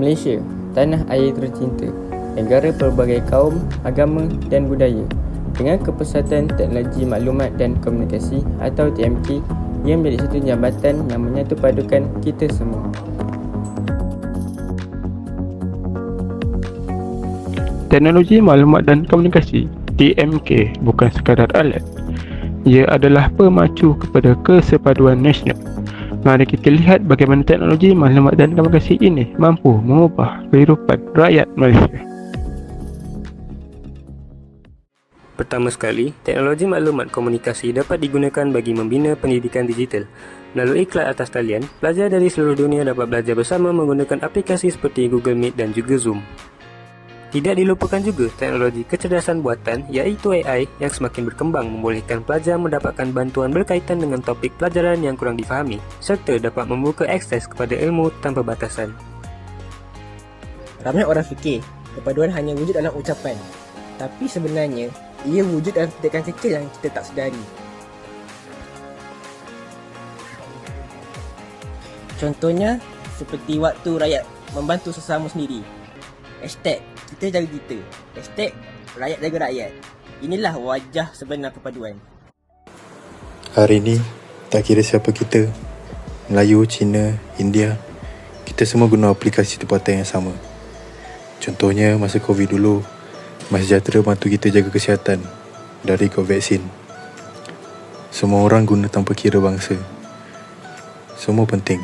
Malaysia, tanah air tercinta, negara pelbagai kaum, agama dan budaya dengan kepesatan teknologi maklumat dan komunikasi atau TMK yang menjadi satu jambatan yang menyatu padukan kita semua. Teknologi Maklumat dan Komunikasi TMK bukan sekadar alat. Ia adalah pemacu kepada kesepaduan nasional. Mari kita lihat bagaimana teknologi maklumat dan komunikasi ini mampu mengubah kehidupan rakyat Malaysia. Pertama sekali, teknologi maklumat komunikasi dapat digunakan bagi membina pendidikan digital. Melalui kelas atas talian, pelajar dari seluruh dunia dapat belajar bersama menggunakan aplikasi seperti Google Meet dan juga Zoom. Tidak dilupakan juga teknologi kecerdasan buatan iaitu AI yang semakin berkembang membolehkan pelajar mendapatkan bantuan berkaitan dengan topik pelajaran yang kurang difahami serta dapat membuka akses kepada ilmu tanpa batasan. Ramai orang fikir kepaduan hanya wujud dalam ucapan. Tapi sebenarnya, ia wujud dalam tindakan kecil yang kita tak sedari. Contohnya, seperti waktu rakyat membantu sesama sendiri. Hashtag kita jaga kita. Hashtag rakyat jaga rakyat. Inilah wajah sebenar perpaduan. Hari ini, tak kira siapa kita, Melayu, Cina, India, kita semua guna aplikasi tempatan yang sama. Contohnya, masa COVID dulu, MySejahtera bantu kita jaga kesihatan dari COVID-19. Semua orang guna tanpa kira bangsa. Semua penting.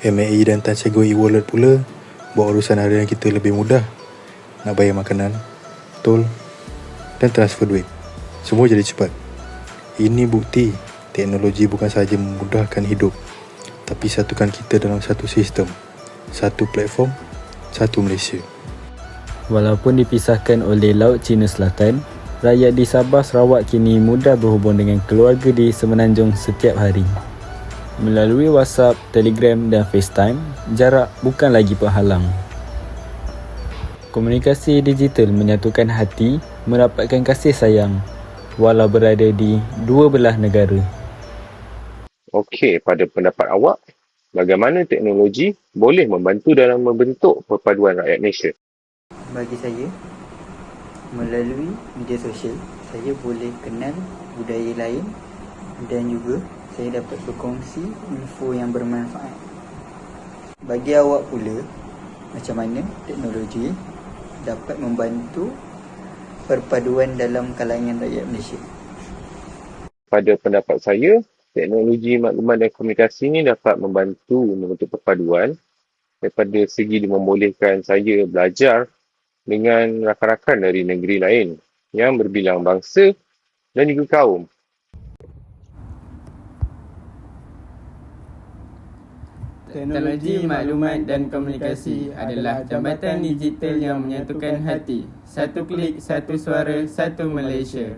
MAE dan Tan Cego e-wallet pula buat urusan harian kita lebih mudah. Nak bayar makanan, tol dan transfer duit. Semua jadi cepat. Ini bukti teknologi bukan sahaja memudahkan hidup tapi satukan kita dalam satu sistem, satu platform, satu Malaysia. Walaupun dipisahkan oleh Laut Cina Selatan, rakyat di Sabah Sarawak kini mudah berhubung dengan keluarga di Semenanjung setiap hari. Melalui WhatsApp, Telegram dan FaceTime, jarak bukan lagi penghalang. Komunikasi digital menyatukan hati, mendapatkan kasih sayang walau berada di dua belah negara. Okey, pada pendapat awak, bagaimana teknologi boleh membantu dalam membentuk perpaduan rakyat Malaysia? Bagi saya, melalui media sosial, saya boleh kenal budaya lain dan juga saya dapat berkongsi info yang bermanfaat. Bagi awak pula, macam mana teknologi dapat membantu perpaduan dalam kalangan rakyat Malaysia? Pada pendapat saya, teknologi maklumat dan komunikasi ini dapat membantu membentuk perpaduan daripada segi membolehkan saya belajar dengan rakan-rakan dari negeri lain yang berbilang bangsa dan juga kaum. Teknologi maklumat dan komunikasi adalah jambatan digital yang menyatukan hati. Satu klik, satu suara, satu Malaysia.